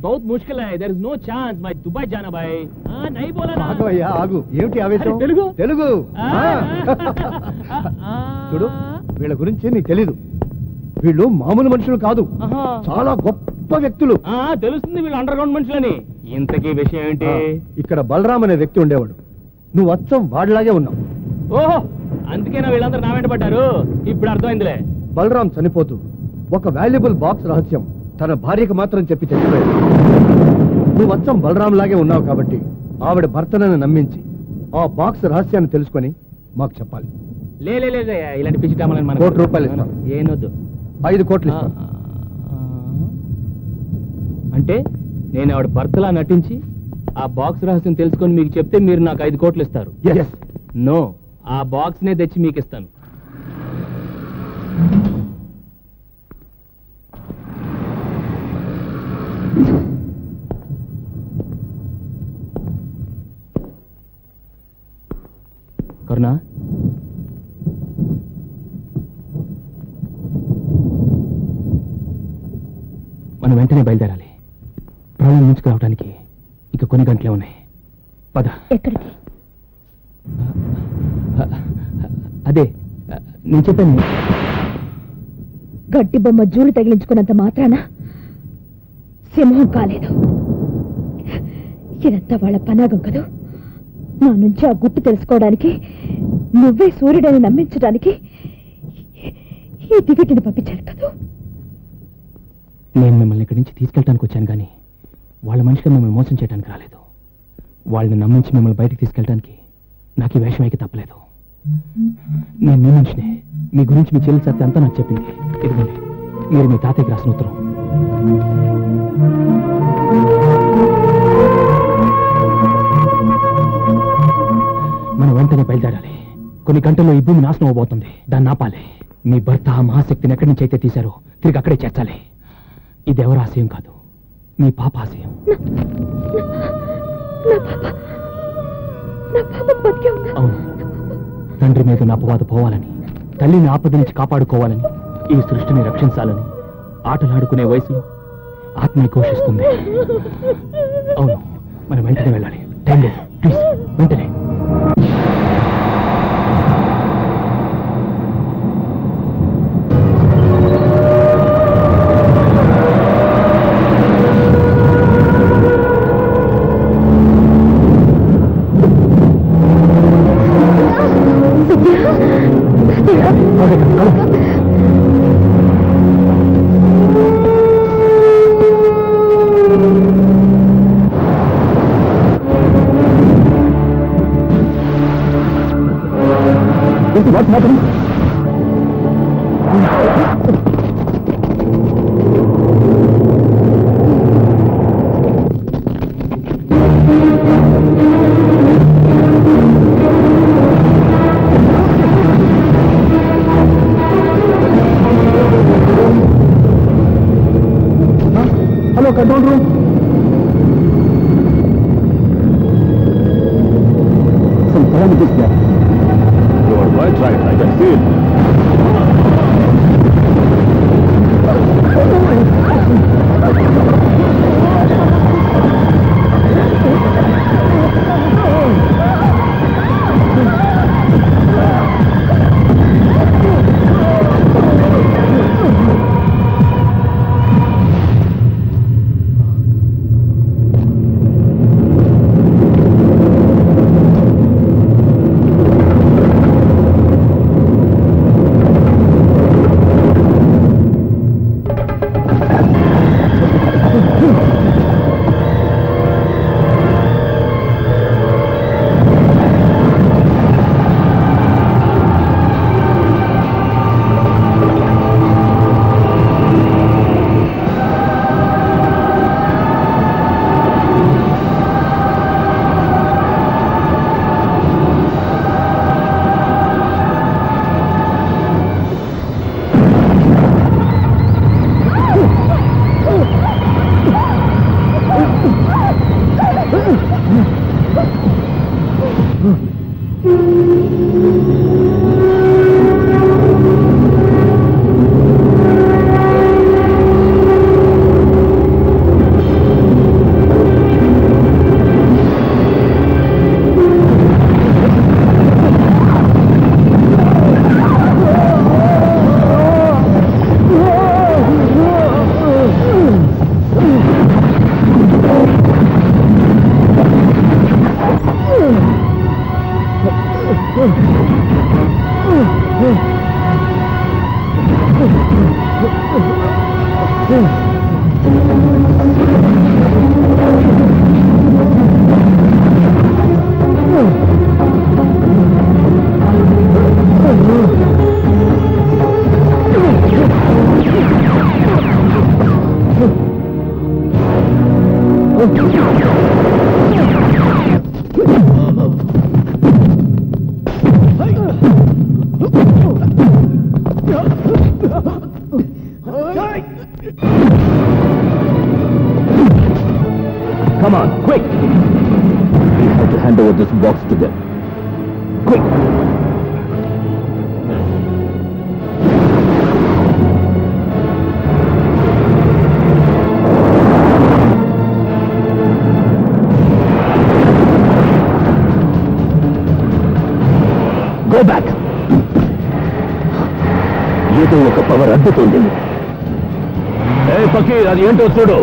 बहुत मुश्किल है देयर इज नो चांस मैं दुबई जाना भाई हाँ नहीं बोला ना ఆగు అయ్యా ఆగు ఏమిటి ఆవేశం అరే, తెలుగు? తెలుగు ఆ, ఆ. ఆ, చూడు వీళ్ళ గురించి నీకు తెలీదు వీళ్ళు మామూలు మనుషులు కాదు ఆహా. చాలా గొప్ప వ్యక్తులు ఆ, తెలుస్తుంది వీళ్ళు అండర్ గ్రౌండ్ మనుషులని ఇంతకీ విషయం ఏంటి ఆ, ఇక్కడ బలరాం అనే వ్యక్తి ఉండేవాడు నువ్వు అచ్చం వాడిలాగే ఉన్నావు ఓహో అందుకేనా వీళ్ళందరూ నా వెంట పడ్డారు ఇప్పుడు అర్థమైందిలే బలరాం చనిపోతూ ఒక వాల్యుబుల్ బాక్స్ రహస్యం తన భార్యకు మాత్రం చెప్పి చచ్చిపోయాడు. నువ్వు అచ్చం బలరాం లాగే ఉన్నావు కాబట్టి ఆవిడ భర్తనని నమ్మించి ఆ బాక్స్ రహస్యాన్ని తెలుసుకొని మాకు చెప్పాలి. లే లే లే, లే ఇలాంటి పిచ్చి కోటి రూపాయలు ఇస్తాం. ఏనొద్దు ఐదు కోట్లు ఇస్తాం. అంటే నేను ఆవిడ భర్తలా నటించి ఆ బాక్స్ రహస్యం తెలుసుకొని మీకు చెప్తే మీరు నాకు ఐదు కోట్లు ఇస్తారు. నో ఆ బాక్స్ నే తెచ్చి మీకు ఇస్తాను. కరుణా మనం వెంటనే బయలుదేరాలి. ప్రాణం ముంచుకురావడానికి ఇక కొన్ని గంటలే ఉన్నాయి. పద. ఎక్కడికి? అదే నేను చెప్పాను. గట్టి బొమ్మ జూలు తగిలించుకున్నంత మాత్రాన సింహం కాలేదు. ఇదంతా వాళ్ళ పనాగం కదూ? నా నుంచి ఆ గుట్టు తెలుసుకోవడానికి నువ్వే సూర్యుడని నమ్మించడానికి ఈ దిగటిని పంపించాను కదూ? నేను మిమ్మల్ని ఇక్కడి నుంచి తీసుకెళ్ళడానికి వచ్చాను కానీ వాళ్ళ మనిషిగా మిమ్మల్ని మోసం చేయడానికి రాలేదు. వాళ్ళని నమ్మించి మిమ్మల్ని బయటకు తీసుకెళ్ళడానికి నాకు ఈ వేషం అయితే తప్పలేదు. నేను మీ మనిషినే. మీ గురించి మీ చెల్లి సత్య అంతా నాకు చెప్పింది. ఇదిగోండి మీరు మీ తాతయ్యకి రాసిన ఉత్తరం. కొన్ని గంటల్లో ఈ భూమి నాశనం అవబోతుంది. దాన్ని ఆపాలి. మీ భర్త ఆ మహాశక్తిని ఎక్కడి నుంచి అయితే తీశారో తిరిగి అక్కడే చేర్చాలి. ఇది ఎవరి ఆశయం కాదు. మీ పాప ఆశయం. నా నా అవును. తండ్రి మీద ఉన్న అపవాదు పోవాలని తల్లిని ఆపద నుంచి కాపాడుకోవాలని ఈ సృష్టిని రక్షించాలని ఆటలాడుకునే వయసులో ఆత్మని ఘోషిస్తుంది. అవును. మనం వెంటనే వెళ్ళాలి. టైం లేదు. ప్లీజ్ వెంటనే. Hello control room You are aqui. Uh, uh, uh. Come on, quick! We have to hand over this box to them. Quick! Go back! ఏదో ఒక పవర్ అడ్డుతుంది ఏ ఫకీర్ అది ఏంటో చూడు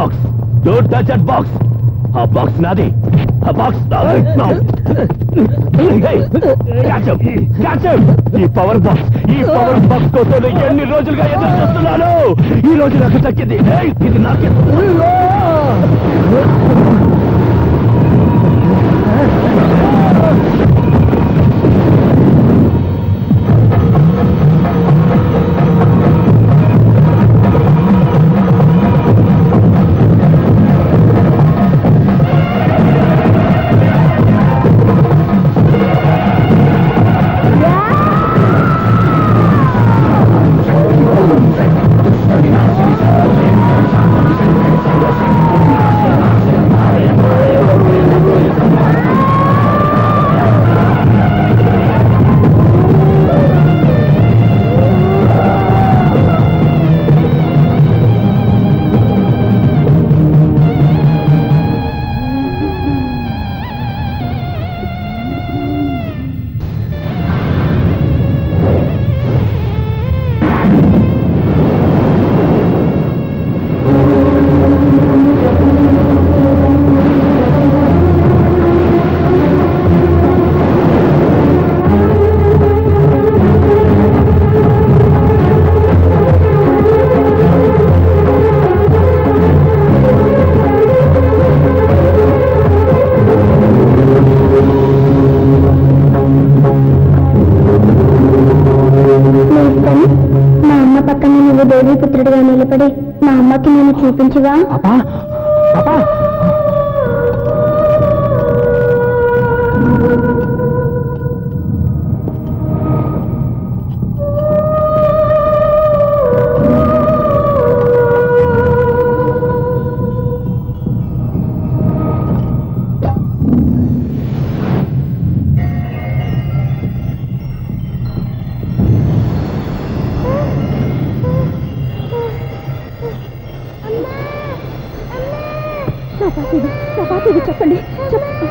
box don't touch that box ఆ box నాది ఆ box ఈ power box ఈ పవర్ బాక్స్ కోసం ఎన్ని రోజులుగా ఎదురు చూస్తున్నాను? ఈ రోజు నాకు దక్కింది ఏయ్, ఇది నాకే. మా నేను చూపించువా పాపా పాపా చెప్పండి. చెప్పండి